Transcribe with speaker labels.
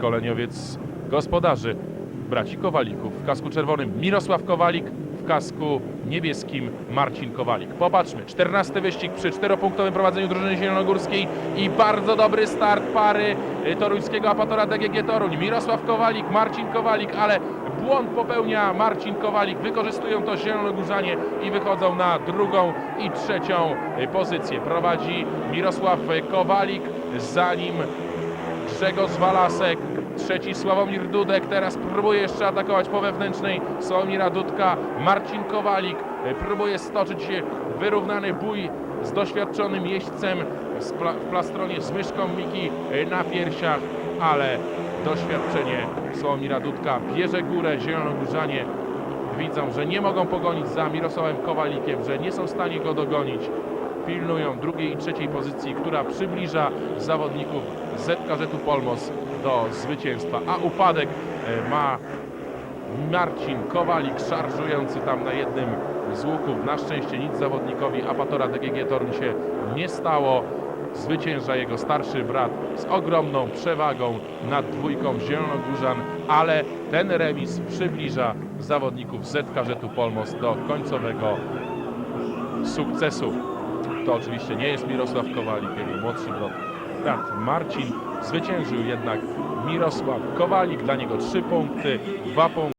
Speaker 1: szkoleniowiec gospodarzy braci Kowalików. W kasku czerwonym Mirosław Kowalik, w kasku niebieskim Marcin Kowalik. Popatrzmy, 14 wyścig przy czteropunktowym prowadzeniu drużyny zielonogórskiej i bardzo dobry start pary y, toruńskiego apatora DGG Toruń. Mirosław Kowalik, Marcin Kowalik, ale błąd popełnia Marcin Kowalik. Wykorzystują to zielonogórzanie i wychodzą na drugą i trzecią y, pozycję. Prowadzi Mirosław Kowalik, za nim Grzegorz Walasek, trzeci Sławomir Dudek, teraz próbuje jeszcze atakować po wewnętrznej Sławomira Dudka, Marcin Kowalik próbuje stoczyć się wyrównany bój z doświadczonym jeźdźcem z pla- w plastronie z myszką Miki na piersiach, ale doświadczenie Sławomira Dudka bierze górę, zielonogórzanie widzą, że nie mogą pogonić za Mirosławem Kowalikiem, że nie są w stanie go dogonić pilnują drugiej i trzeciej pozycji, która przybliża zawodników ZKŻ-u Polmos do zwycięstwa, a upadek e, ma Marcin Kowalik szarżujący tam na jednym z łuków. Na szczęście nic zawodnikowi Apatora DGG Torun się nie stało. Zwycięża jego starszy brat z ogromną przewagą nad dwójką Zielonogórzan, ale ten remis przybliża zawodników ZKŻ-u Polmos do końcowego sukcesu. To oczywiście nie jest Mirosław Kowalik, jego młodszy brat, Marcin. Zwyciężył jednak Mirosław Kowalik, dla niego trzy punkty, dwa punkty.